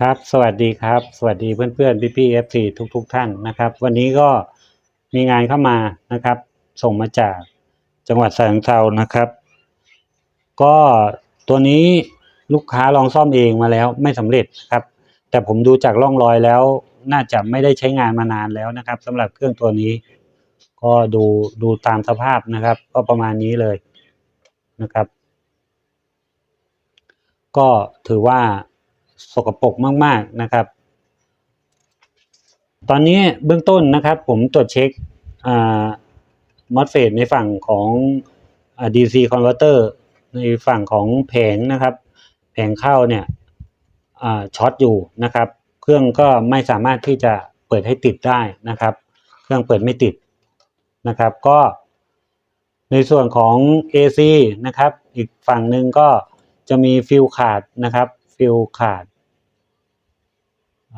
ครับสวัสดีครับ สวัสดีเพื่อนเพื่อนพี่พี่เอฟซีทุกทุกๆท่านนะครับ วันนี้ก็มีงานเข้ามานะครับ ส่งมาจากจังหวัดสระแก้วนะครับ ก็ตัวนี้ลูกค้าลองซ่อมเองมาแล้วไม่สำเร็จครับ แต่ผมดูจากร่องรอยแล้ว น่าจะไม่ได้ใช้งานมานานแล้วนะครับสำหรับเครื่องตัวนี้ ก็ดูดูตามสภาพนะครับ ก็ประมาณนี้เลยนะครับ ก็ถือว่า สกปรกมากๆนะครับ ตอนนี้เบื้องต้นนะครับ ผมตรวจเช็คมอสเฟตในฝั่งของอ DC converter ในฝั่งของแผงนะครับ แผงเข้าเนี่ยช็อตอยู่นะครับ เครื่องก็ไม่สามารถที่จะเปิดให้ติดได้นะครับ เครื่องเปิดไม่ติดนะครับ ก็ในส่วนของ AC นะครับ อีกฝั่งหนึ่งก็จะมีฟิลขาดนะครับ ฟิลขาด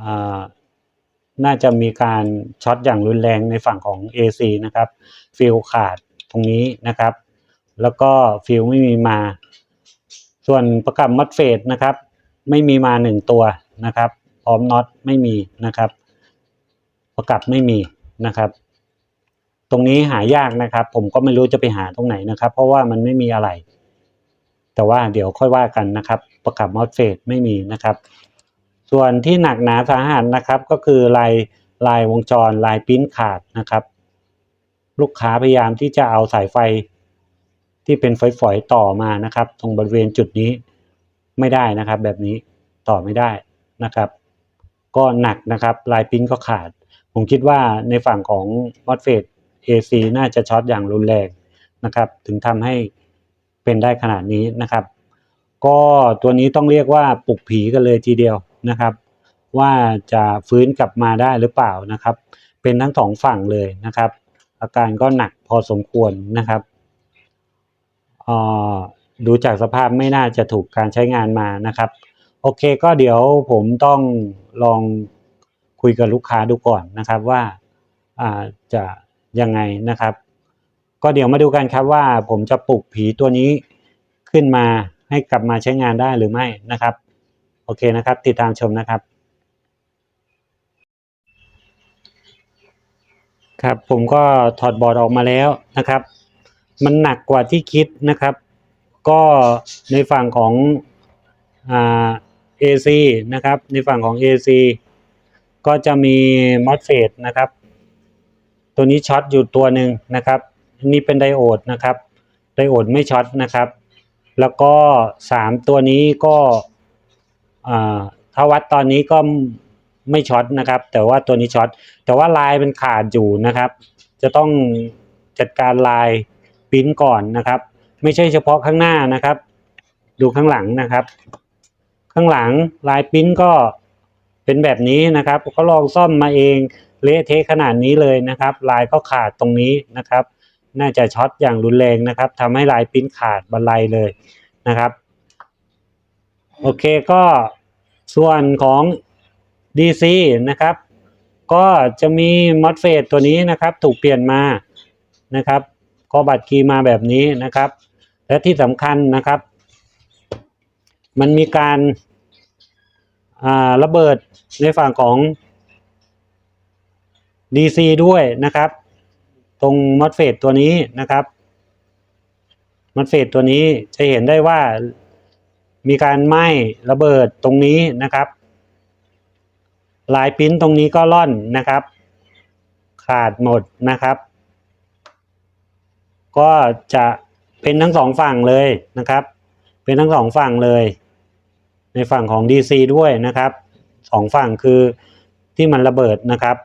อ่าน่าจะมีการช็อตอย่างรุนแรงในฝั่งของ AC นะครับฟิลขาดตรงนี้นะครับ แล้วก็ฟิลไม่มีมา ส่วนประกับมัดเฟดนะครับ ไม่มีมาหนึ่งตัวนะครับ พร้อมน็อตไม่มีนะครับ ประกับไม่มีนะครับ ตรงนี้หายากนะครับ ผมก็ไม่รู้จะไปหาตรงไหนนะครับ เพราะว่ามันไม่มีอะไร แต่ว่าเดี๋ยวค่อยว่ากันนะครับ ประกับมอสเฟดไม่มีนะครับ ส่วนที่หนักหนาสาหัสนะครับ ก็คือลายลายวงจรลายปิ้นขาดนะครับ ลูกค้าพยายามที่จะเอาสายไฟที่เป็นฝอยๆต่อมานะครับ ตรงบริเวณจุดนี้ไม่ได้นะครับ แบบนี้ต่อไม่ได้นะครับ ก็หนักนะครับลายปิ้นก็ขาด ผมคิดว่าในฝั่งของมอสเฟด AC น่าจะช็อตอย่างรุนแรงนะครับ ถึงทำให้ เป็นได้ขนาดนี้นะครับ ก็ตัวนี้ต้องเรียกว่าปลุกผีกันเลยทีเดียวนะครับ ว่าจะฟื้นกลับมาได้หรือเปล่านะครับ เป็นทั้งสองฝั่งเลยนะครับ อาการก็หนักพอสมควรนะครับอ่าดูจากสภาพไม่น่าจะถูกการใช้งานมานะครับ โอเคก็เดี๋ยวผมต้องลองคุยกับลูกค้าดูก่อนนะครับว่าอ่าจะยังไงนะครับ ก็เดี๋ยวมาดูกันครับว่าผมจะปลุกผีตัวนี้ขึ้นมาให้กลับมาใช้งานได้หรือไม่นะครับ โอเคนะครับ ติดตามชมนะครับ ครับผมก็ถอดบอร์ดออกมาแล้วนะครับ มันหนักกว่าที่คิดนะครับ ก็ในฝั่งของอ่า AC นะครับ ในฝั่งของ AC ก็จะมี MOSFET นะครับ ตัวนี้ช็อตอยู่ตัวหนึ่งนะครับ นี่เป็นไดโอดนะครับไดโอดไม่ช็อตนะครับ แล้วก็สามตัวนี้ก็ถ้าวัดตอนนี้ก็ไม่ช็อตนะครับ แต่ว่าตัวนี้ช็อตแต่ว่าลายมันขาดอยู่นะครับ จะต้องจัดการลายปิ้นก่อนนะครับ ไม่ใช่เฉพาะข้างหน้านะครับ ดูข้างหลังนะครับ ข้างหลังลายปิ้นก็เป็นแบบนี้นะครับ ก็ลองซ่อมมาเองเละเทะขนาดนี้เลยนะครับ ลายก็ขาดตรงนี้นะครับ น่าจะช็อตอย่างรุนแรงนะครับทำให้ลายปิ้นขาดบันไลเลยนะครับ โอเคก็ส่วนของ DC นะครับ ก็จะมีมอสเฟตตัวนี้นะครับ ถูกเปลี่ยนมานะครับ ก็บัตรคีมาแบบนี้นะครับ และที่สำคัญนะครับ มันมีการาระเบิดในฝั่งของ DC ด้วยนะครับ ตรงมอสเฟตตัวนี้นะครับมอสเฟตตัวนี้จะเห็นได้ว่ามีการไหม้ระเบิดตรงนี้นะครับ ลายปิ้นตรงนี้ก็ล่อนนะครับ ขาดหมดนะครับ ก็จะเป็นทั้งสองฝั่งเลยนะครับ เป็นทั้งสองฝั่งเลย ในฝั่งของ DC ด้วยนะครับสองฝั่งคือที่มันระเบิดนะครับ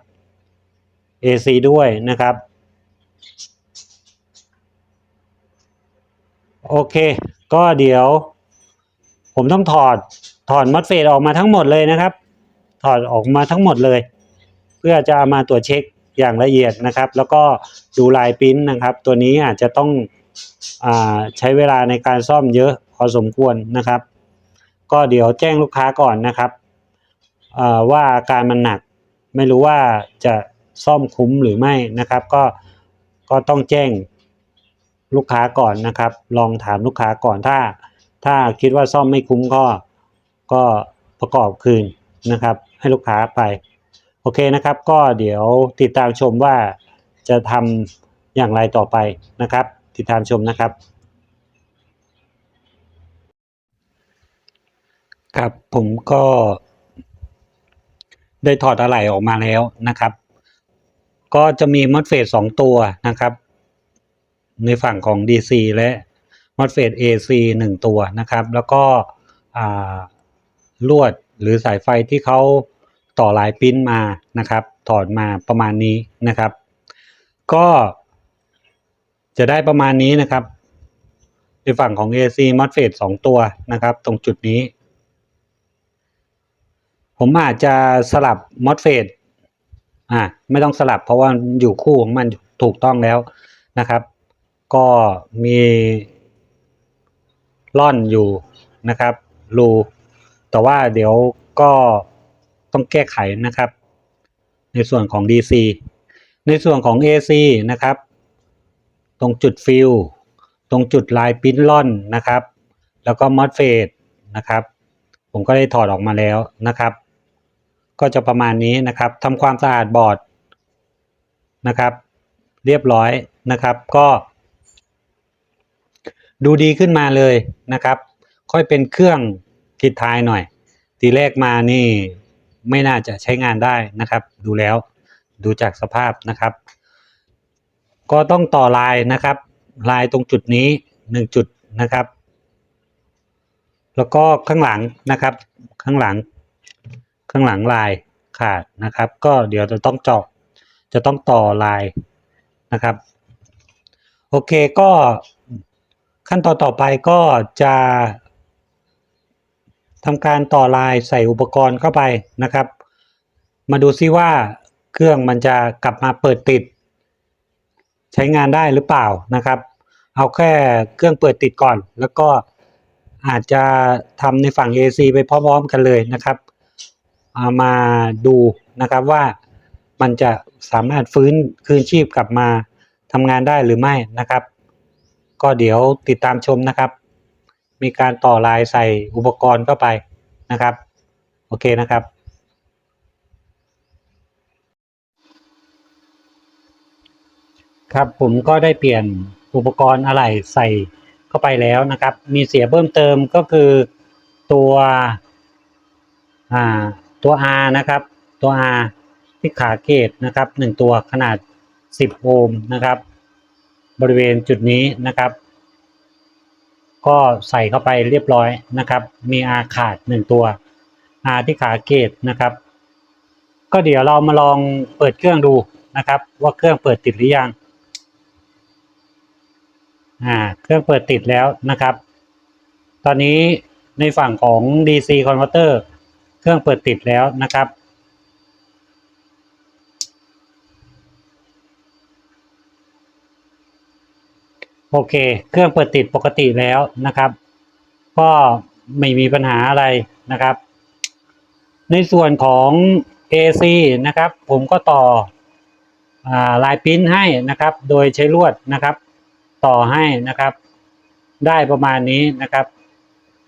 AC ด้วยนะครับ โอเค ก็เดี๋ยว ผมต้องถอดถอดมัดเฟดออกมาทั้งหมดเลยนะครับ ถอดออกมาทั้งหมดเลย เพื่อจะเอามาตรวจเช็คอย่างละเอียดนะครับ แล้วก็ดูลายปริ้นนะครับ ตัวนี้อาจจะต้องอใช้เวลาในการซ่อมเยอะพอสมควรนะครับ ก็เดี๋ยวแจ้งลูกค้าก่อนนะครับว่าอาการมันหนัก ไม่รู้ว่าจะซ่อมคุ้มหรือไม่นะครับ ก็ ก็ต้องแจ้งลูกค้าก่อนนะครับ ลองถามลูกค้าก่อนถ้า ถ้าคิดว่าซ่อมไม่คุ้มก็ก็ประกอบคืนนะครับ ให้ลูกค้าไป โอเคนะครับ ก็เดี๋ยวติดตามชมว่าจะทำอย่างไรต่อไปนะครับ ติดตามชมนะครับครับผมก็ได้ถอดอะไหล่ออกมาแล้วนะครับ ก็จะมีมอสเฟตสองตัวนะครับ ในฝั่งของ DC และมอสเฟต AC หนึ่งตัวนะครับ แล้วก็ลวดหรือสายไฟที่เขาต่อลายปิ้นมานะครับถอดมาประมาณนี้นะครับ ก็จะได้ประมาณนี้นะครับ ในฝั่งของ AC MOSFET สองตัวนะครับ ตรงจุดนี้ ผมอาจจะสลับ MOSFET อ่าไม่ต้องสลับเพราะว่าอยู่คู่ของมันถูกต้องแล้วนะครับ ก็มีล่อนอยู่นะครับรูแต่ว่าเดี๋ยวก็ต้องแก้ไขนะครับ ในส่วนของ DC ในส่วนของ AC นะครับ ตรงจุดฟิลตรงจุดลายปิ้นล่อนนะครับ แล้วก็มอสเฟตนะครับ ผมก็ได้ถอดออกมาแล้วนะครับ ก็จะประมาณนี้นะครับทำความสะอาดบอร์ดนะครับ เรียบร้อยนะครับ ก็ ดูดีขึ้นมาเลยนะครับ ค่อยเป็นเครื่องทิดท้ายหน่อยทีแรกมานี่ไม่น่าจะใช้งานได้นะครับ ดูแล้วดูจากสภาพนะครับ ก็ต้องต่อลายนะครับ ลายตรงจุดนี้หนึ่งจุดนะครับ แล้วก็ข้างหลังนะครับ ข้างหลัง ข้างหลังลายขาดนะครับ ก็เดี๋ยวจะต้องเจาะจะต้องต่อลายนะครับ โอเคก็ขั้นตอนต่อไปก็จะทำการต่อลายใส่อุปกรณ์เข้าไปนะครับ มาดูซิว่าเครื่องมันจะกลับมาเปิดติด ใช้งานได้หรือเปล่านะครับ เอาแค่เครื่องเปิดติดก่อน แล้วก็อาจจะทำในฝั่ง AC ไปพร้อมๆกันเลยนะครับ มาดูนะครับว่ามันจะสามารถฟื้นคืนชีพกลับมาทำงานได้หรือไม่นะครับ ก็เดี๋ยวติดตามชมนะครับ มีการต่อลายใส่อุปกรณ์เข้าไปนะครับ โอเคนะครับครับผมก็ได้เปลี่ยนอุปกรณ์อะไหล่ใส่เข้าไปแล้วนะครับ มีเสียเพิ่มเติมก็คือตัวอ่า ตัว R นะครับ ตัว R ที่ขาเกตนะครับหนึ่งตัวขนาด 10 โอห์มนะครับ บริเวณจุดนี้นะครับ ก็ใส่เข้าไปเรียบร้อยนะครับ มี R ขาดหนึ่งตัว R ที่ขาเกตนะครับ ก็เดี๋ยวเรามาลองเปิดเครื่องดูนะครับ ว่าเครื่องเปิดติดหรือยังอ่าเครื่องเปิดติดแล้วนะครับ ตอนนี้ในฝั่งของ DC converter เครื่องเปิดติดแล้วนะครับ โอเค เครื่องเปิดติดปกติแล้วนะครับ ก็ไม่มีปัญหาอะไรนะครับ ในส่วนของ AC นะครับ ผมก็ต่ออลายปิ้นให้นะครับ โดยใช้ลวดนะครับ ต่อให้นะครับ ได้ประมาณนี้นะครับ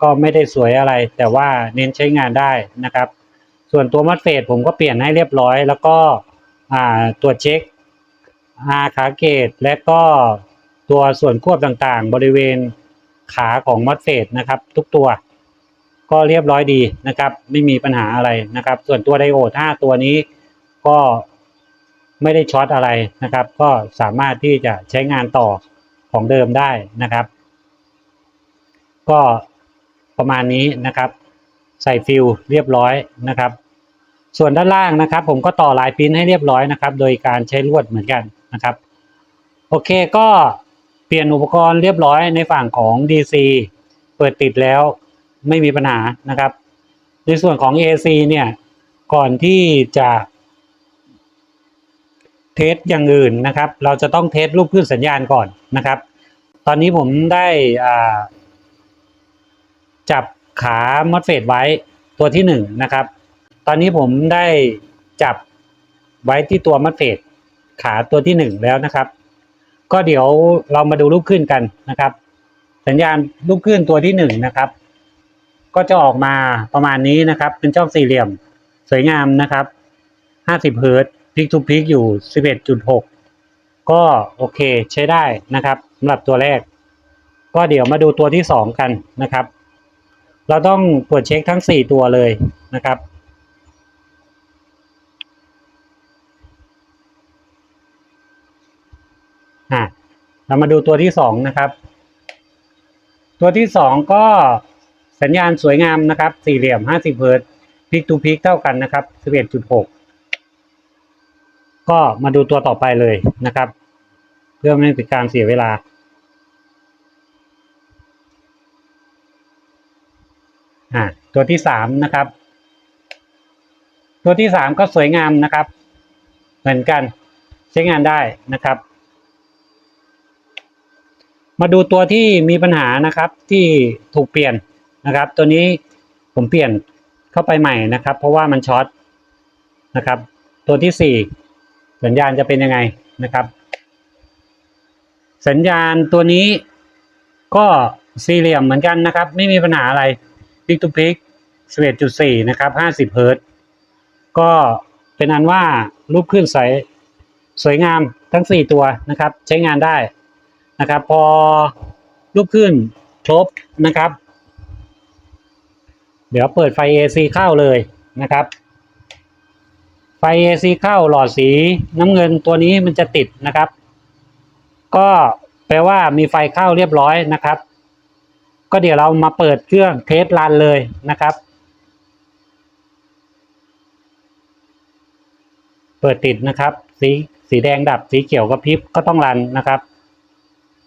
ก็ไม่ได้สวยอะไร แต่ว่าเน้นใช้งานได้นะครับ ส่วนตัวมัดเฟดผมก็เปลี่ยนให้เรียบร้อย แล้วก็ตรวเช็คอาขาเกตและก็ตัวส่วนควบต่างๆ บริเวณขาของมัดเฟดนะครับ ทุกตัว ก็เรียบร้อยดีนะครับ ไม่มีปัญหาอะไรนะครับ ส่วนตัวไดโอด5ตัวนี้ก็ไม่ได้ช็อตอะไรนะครับ ก็สามารถที่จะใช้งานต่อของเดิมได้นะครับ ก็ ประมาณนี้นะครับ ใส่ฟิลเรียบร้อยนะครับ ส่วนด้านล่างนะครับ ผมก็ต่อลายปริ้นให้เรียบร้อยนะครับ โดยการใช้ลวดเหมือนกันนะครับ โอเคก็เปลี่ยนอุปกรณ์เรียบร้อยในฝั่งของ DC เปิดติดแล้วไม่มีปัญหานะครับ ในส่วนของ AC เนี่ยก่อนที่จะเทสอย่างอื่นนะครับ เราจะต้องเทสรูปคลื่นสัญญาณก่อนนะครับ ตอนนี้ผมได้อ่า จับขามอสเฟตไว้ตัวที่หนึ่งนะครับ ตอนนี้ผมได้จับไว้ที่ตัวมอสเฟตขาตัวที่หนึ่งแล้วนะครับ ก็เดี๋ยวเรามาดูลูกขึ้นกันนะครับ สัญญาณลูกขึ้นตัวที่หนึ่งนะครับ ก็จะออกมาประมาณนี้นะครับ เป็นช่องสี่เหลี่ยมสวยงามนะครับห้าสิบเฮิร์ตพิกทูพิกอยู่สิบเอ็ดจุดหกก็โอเคใช้ได้นะครับสำหรับตัวแรก ก็เดี๋ยวมาดูตัวที่สองกันนะครับ เราต้องตรวจเช็คทั้งสี่ตัวเลยนะครับอะเรามาดูตัวที่สองนะครับ ตัวที่สองก็สัญญาณสวยงามนะครับ สี่เหลี่ยมห้าสิบเฮิร์ตพิกทูพิกเท่ากันนะครับสิบเอ็ดจุดหกก็มาดูตัวต่อไปเลยนะครับ เพื่อไม่ให้เป็นการเสียเวลา อ่าตัวที่สามนะครับ ตัวที่สามก็สวยงามนะครับ เหมือนกันใช้งานได้นะครับ มาดูตัวที่มีปัญหานะครับที่ถูกเปลี่ยนนะครับ ตัวนี้ผมเปลี่ยนเข้าไปใหม่นะครับ เพราะว่ามันช็อตนะครับ ตัวที่สี่สัญญาณจะเป็นยังไงนะครับ สัญญาณตัวนี้ก็สี่เหลี่ยมเหมือนกันนะครับ ไม่มีปัญหาอะไร พิกทูพิก11.4 นะครับ 50 เฮิร์ตซ์ก็เป็นอันว่ารูปขึ้นใสสวยงามทั้ง 4 ตัวนะครับ ใช้งานได้นะครับ พอรูปขึ้นครบนะครับ เดี๋ยวเปิดไฟ AC เข้าเลยนะครับ ไฟ AC เข้าหลอดสีน้ำเงินตัวนี้มันจะติดนะครับ ก็แปลว่ามีไฟเข้าเรียบร้อยนะครับ ก็เดี๋ยวเรามาเปิดเครื่องเทสรันเลยนะครับ เปิดติดนะครับ สีสีแดงดับสีเขียวกระพริบก็ต้องรันนะครับ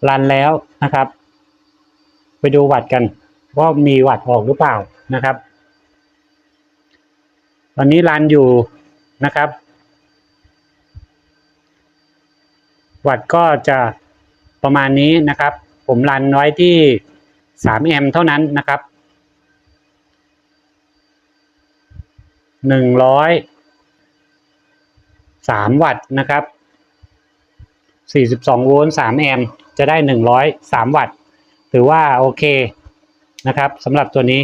รันแล้วนะครับ ไปดูวัดกันว่ามีวัดออกหรือเปล่านะครับ ตอนนี้รันอยู่นะครับวัดก็จะประมาณนี้นะครับ ผมรันไว้ที่ สามแอมป์เท่านั้นนะครับหนึ่งร้อยสามวัตต์นะครับสี่สิบสองโวลต์สามแอมป์จะได้หนึ่งร้อยสามวัตต์ ถือว่าโอเคนะครับสำหรับตัวนี้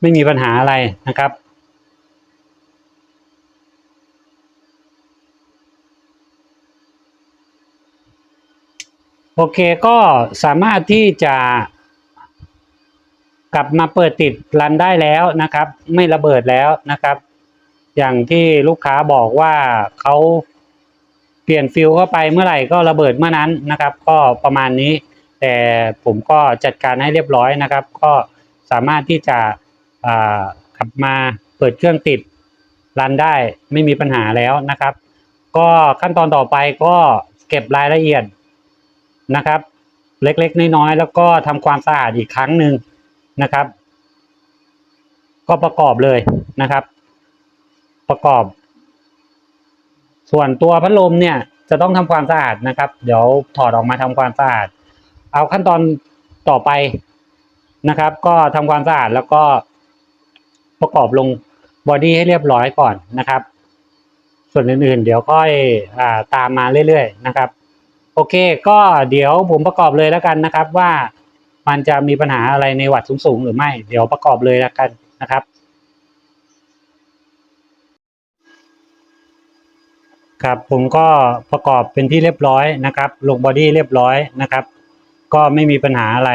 ไม่มีปัญหาอะไรนะครับ โอเคก็สามารถที่จะกลับมาเปิดติดรันได้แล้วนะครับ ไม่ระเบิดแล้วนะครับ อย่างที่ลูกค้าบอกว่าเขาเปลี่ยนฟิลเข้าไปเมื่อไหร่ก็ระเบิดเมื่อนั้นนะครับ ก็ประมาณนี้ แต่ผมก็จัดการให้เรียบร้อยนะครับ ก็สามารถที่จะกลับมาเปิดเครื่องติดรันได้ไม่มีปัญหาแล้วนะครับ ก็ขั้นตอนต่อไปก็เก็บรายละเอียด นะครับ เล็กๆน้อยๆแล้วก็ทำความสะอาดอีกครั้งหนึ่งนะครับ ก็ประกอบเลยนะครับ ประกอบ ส่วนตัวพัดลมเนี่ยจะต้องทำความสะอาดนะครับ เดี๋ยวถอดออกมาทำความสะอาด เอาขั้นตอนต่อไปนะครับ ก็ทำความสะอาดแล้วก็ประกอบลงบอดี้ให้เรียบร้อยก่อนนะครับ ส่วนอื่นๆ เดี๋ยวค่อยอาตามมาเรื่อยๆนะครับ โอเค ก็เดี๋ยวผมประกอบเลยแล้วกันนะครับว่ามันจะมีปัญหาอะไรในวัดสูงๆ หรือไม่ เดี๋ยวประกอบเลยแล้วกันนะครับ ครับผมก็ประกอบเป็นที่เรียบร้อยนะครับ ลงบอดี้เรียบร้อยนะครับ ก็ไม่มีปัญหาอะไร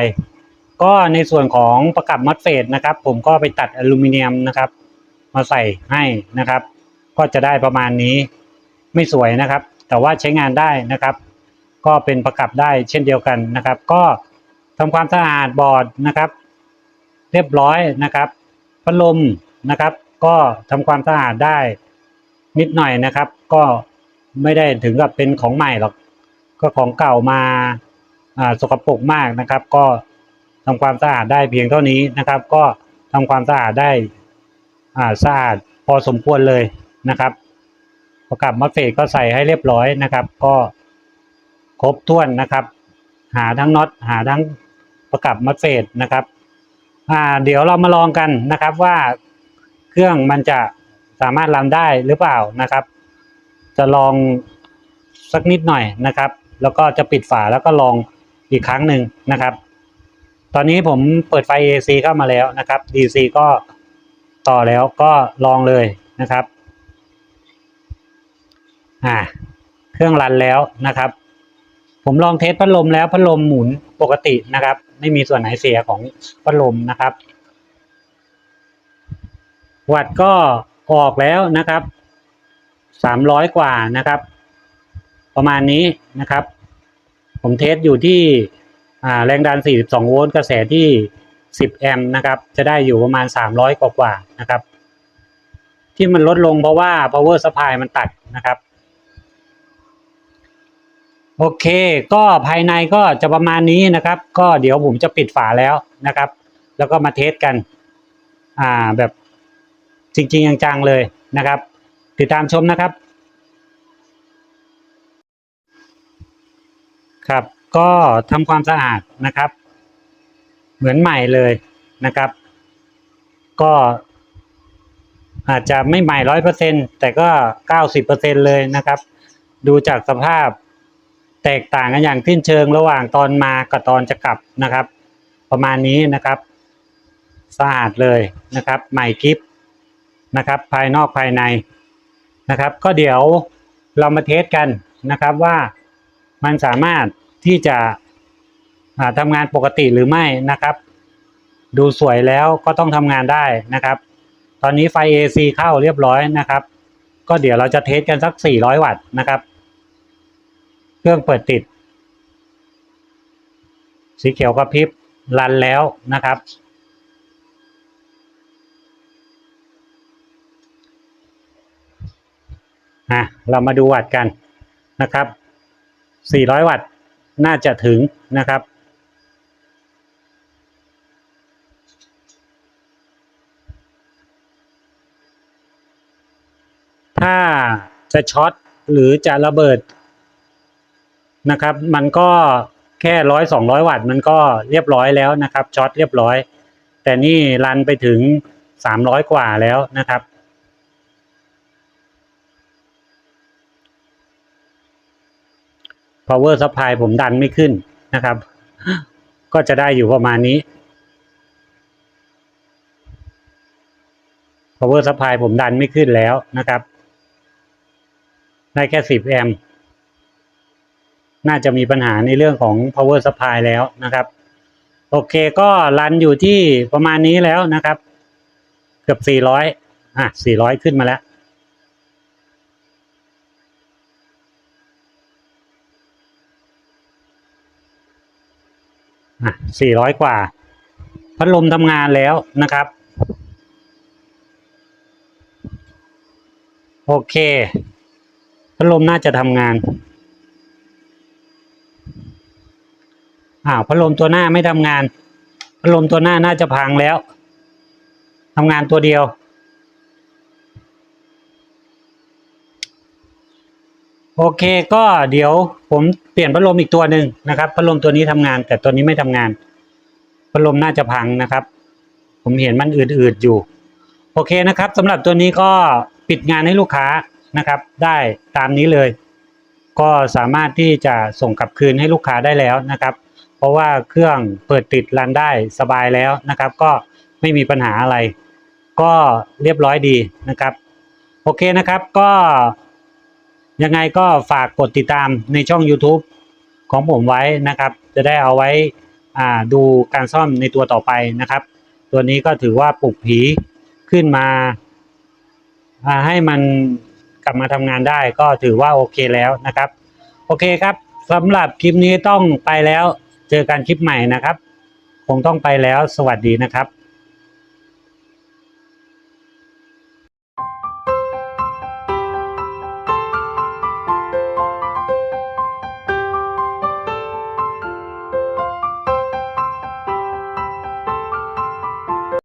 ก็ในส่วนของประกับมัดเฟดนะครับ ผมก็ไปตัดอลูมิเนียมนะครับ มาใส่ให้นะครับ ก็จะได้ประมาณนี้ไม่สวยนะครับ แต่ว่าใช้งานได้นะครับ ก็เป็นประกับได้เช่นเดียวกันนะครับ ก็ทำความสะอาดบอร์ดนะครับ เรียบร้อยนะครับพัดลมนะครับ ก็ทำความสะอาดได้นิดหน่อยนะครับ ก็ไม่ได้ถึงกับเป็นของใหม่หรอกก็ของเก่ามาอ่าสกปรกมากนะครับ ก็ทำความสะอาดได้เพียงเท่านี้นะครับ ก็ทำความสะอาดได้อ่าสะอาดพอสมควรเลยนะครับ ประกับมัดเฟดก็ใส่ให้เรียบร้อยนะครับ ก็ ครบถ้วนนะครับ หาทั้งน็อตหาทั้งประกับมัดเฟดนะครับอ่าเดี๋ยวเรามาลองกันนะครับว่าเครื่องมันจะสามารถรันได้หรือเปล่านะครับ จะลองสักนิดหน่อยนะครับ แล้วก็จะปิดฝาแล้วก็ลองอีกครั้งหนึ่งนะครับ ตอนนี้ผมเปิดไฟ AC เข้ามาแล้วนะครับ DC ก็ต่อแล้วก็ลองเลยนะครับ อ่า เครื่องรันแล้วนะครับ ผมลองเทสพัดลมแล้วพัดลมหมุนปกตินะครับ ไม่มีส่วนไหนเสียของพัดลมนะครับวัดก็ออกแล้วนะครับสามร้อยกว่านะครับ ประมาณนี้นะครับ ผมเทสอยู่ที่แรงดัน 42 โวลต์กระแสที่ 10 แอมป์นะครับ จะได้อยู่ประมาณ 300 กว่ากว่านะครับ ที่มันลดลงเพราะว่า power supply มันตัดนะครับ โอเค ก็ภายในก็จะประมาณนี้นะครับ ก็เดี๋ยวผมจะปิดฝาแล้วนะครับ แล้วก็มาเทสกัน อ่าแบบจริงๆจังๆเลยนะครับ ติดตามชมนะครับ ครับ ก็ทำความสะอาดนะครับ เหมือนใหม่เลยนะครับ ก็อาจจะไม่ใหม่ร้อยเปอร์เซ็นแต่ก็เก้าสิบเปอร์เซ็นเลยนะครับ ดูจากสภาพ แตกต่างกันอย่างสิ้นเชิงระหว่างตอนมากับตอนจะกลับนะครับ ประมาณนี้นะครับสะอาดเลยนะครับ ใหม่กิฟนะครับ ภายนอกภายในนะครับ ก็เดี๋ยวเรามาเทสกันนะครับว่ามันสามารถที่จะอ่าทำงานปกติหรือไม่นะครับ ดูสวยแล้วก็ต้องทำงานได้นะครับ ตอนนี้ไฟ AC เข้าเรียบร้อยนะครับ ก็เดี๋ยวเราจะเทสกันสัก 400 วัตต์นะครับ เครื่องเปิดติด สีเขียวกระพริบรันแล้วนะครับ อะ เรามาดูวัตต์กันนะครับ 400 วัตต์น่าจะถึงนะครับถ้าจะช็อตหรือจะระเบิด นะครับ มันก็แค่ร้อยสองร้อยวัตต์มันก็เรียบร้อยแล้วนะครับช็อตเรียบร้อย แต่นี่รันไปถึงสามร้อยกว่าแล้วนะครับ power supply ผมดันไม่ขึ้นนะครับ ก็จะได้อยู่ประมาณนี้ power supply ผมดันไม่ขึ้นแล้วนะครับ ได้แค่10แอมป์ น่าจะมีปัญหาในเรื่องของ power supply แล้วนะครับ โอเคก็รันอยู่ที่ประมาณนี้แล้วนะครับ เกือบ 400 อะ 400 ขึ้นมาแล้ว อะ 400 กว่า พัดลมทำงานแล้วนะครับ โอเค พัดลมน่าจะทำงาน อ้าวพัดลมตัวหน้าไม่ทำงาน พัดลมตัวหน้าน่าจะพังแล้วทำงานตัวเดียว โอเคก็เดี๋ยวผมเปลี่ยนพัดลมอีกตัวหนึ่งนะครับ พัดลมตัวนี้ทำงาน แต่ตัวนี้ไม่ทำงาน พัดลมน่าจะพังนะครับ ผมเห็นมันอืดๆอยู่ โอเคนะครับสำหรับตัวนี้ก็ปิดงานให้ลูกค้านะครับ ได้ตามนี้เลย ก็สามารถที่จะส่งกลับคืนให้ลูกค้าได้แล้วนะครับ เพราะว่าเครื่องเปิดติดรันได้สบายแล้วนะครับ ก็ไม่มีปัญหาอะไร ก็เรียบร้อยดีนะครับ โอเคนะครับก็ ยังไงก็ฝากกดติดตามในช่อง YouTube ของผมไว้นะครับ จะได้เอาไว้อ่าดูการซ่อมในตัวต่อไปนะครับ ตัวนี้ก็ถือว่าปลุกผีขึ้นมาาให้มันกลับมาทำงานได้ก็ถือว่าโอเคแล้วนะครับ โอเคครับสำหรับคลิปนี้ต้องไปแล้ว เจอกันคลิปใหม่นะครับ คงต้องไปแล้วสวัสดีนะครับ